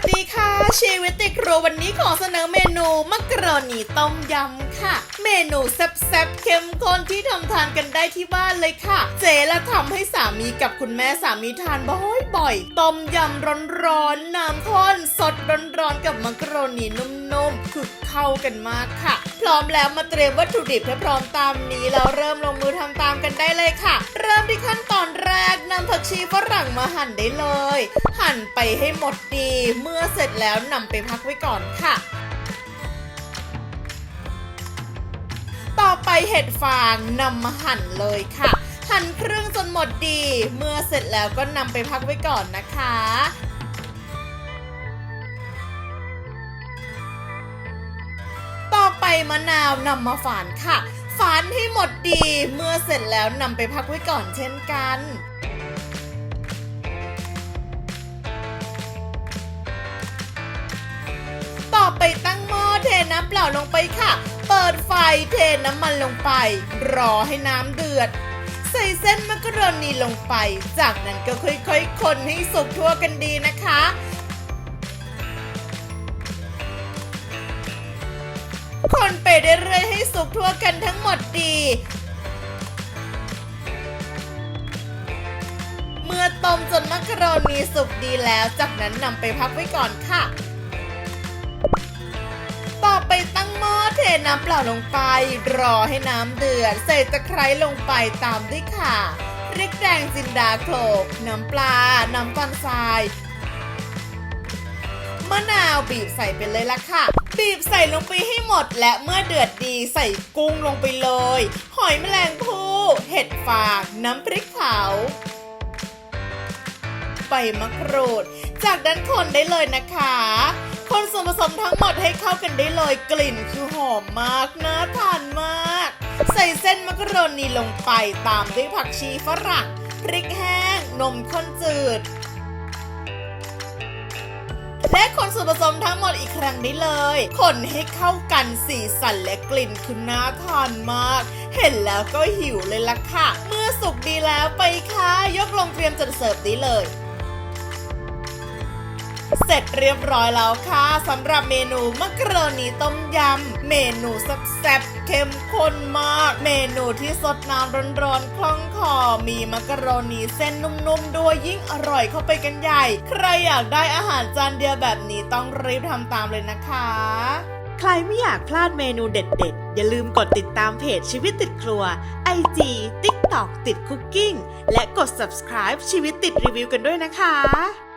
สดีค่ะ ชีวิตติดครัววันนี้ขอเสนอเมนูมักกะโรนีต้มยำค่ะ เมนูแซ่บๆเข้มข้นที่ทำทานกันได้ที่บ้านเลยค่ะ เจและทำให้สามีกับคุณแม่สามีทานบ่อยๆ ต้มยำร้อนๆน้ำข้นสดร้อนๆกับมักกะโรนีนุ่มๆคือเข้ากันมากค่ะ พร้อมแล้วมาเตรียมวัตถุดิบให้พร้อมตามนี้แล้วเริ่มลงมือทำตามกันได้เลยค่ะ เริ่มที่ขั้นตอนแร กนำผักชีฝรั่งมาหั่นได้เลย หั่นไปให้หมดดี เมื่อเสร็จแล้วนำไปพักไว้ก่อนค่ะ ต่อไปเห็ดฟางนำมาหั่นเลยค่ะ หั่นครึ่งจนหมดดี เมื่อเสร็จแล้วก็นำไปพักไว้ก่อนนะคะต่อไปมะนาวนำมาฝานค่ะ ฝานให้หมดดี เมื่อเสร็จแล้วนำไปพักไว้ก่อนเช่นกัน ไปตั้งหม้อเทน้ำเปล่าลงไปค่ะ เปิดไฟเทน้ำมันลงไป รอให้น้ำเดือด ใส่เส้นมักกะโรนีลงไป จากนั้นก็ค่อยๆ คนให้สุกทั่วกันดีนะคะคนไปเรื่อยๆให้สุกทั่วกันทั้งหมดดี เมื่อต้มจนมักกะโรนีสุกดีแล้ว จากนั้นนำไปพักไว้ก่อนค่ะ ไปตั้งหม้อเทน้ำเปล่าลงไป รอให้น้ำเดือด ใส่ตะไคร้ลงไปตามด้วยค่ะพริกแดงจินดาโขลกน้ำปลา น้ำตาลทรายมะนาวบีบใส่ไปเลยละค่ะ บีบใส่ลงไปให้หมดและเมื่อเดือดดีใส่กุ้งลงไปเลย หอยแมลงภู่เห็ดฟางน้ำพริกเผาใบมะกรูด จากนั้นคนได้เลยนะคะ คนส่วนผสมทั้งหมดให้เข้ากันได้เลยกลิ่นคือหอมมากน่าทานมาก ใส่เส้นมักกะโรนีลงไปตามด้วยผักชีฝรั่งพริกแห้ง นมข้นจืด และคนส่วนผสมทั้งหมดอีกครั้งได้เลย คนให้เข้ากันสีสันและกลิ่นคือน่าทานมาก เห็นแล้วก็หิวเลยล่ะค่ะ เมื่อสุกดีแล้วไปค่ะ ยกลงเตรียมจัดเสิร์ฟได้เลย เสร็จเรียบร้อยแล้วค่ะสำหรับเมนูมักรนีต้มยำเมนูแซ่บเข้มข้นมาก เมนูที่สดน้ำร้อนๆคล่องคอ มีมักรนีเส้นนุ่มๆด้วยยิ่งอร่อยเข้าไปกันใหญ่ ใครอยากได้อาหารจานเดียวแบบนี้ต้องรีบทำตามเลยนะคะ ใครไม่อยากพลาดเมนูเด็ดๆ อย่าลืมกดติดตามเพจชีวิตติดครัว IG TikTok ติดคุกกิ้งและกด subscribe ชีวิตติดรีวิวกันด้วยนะคะ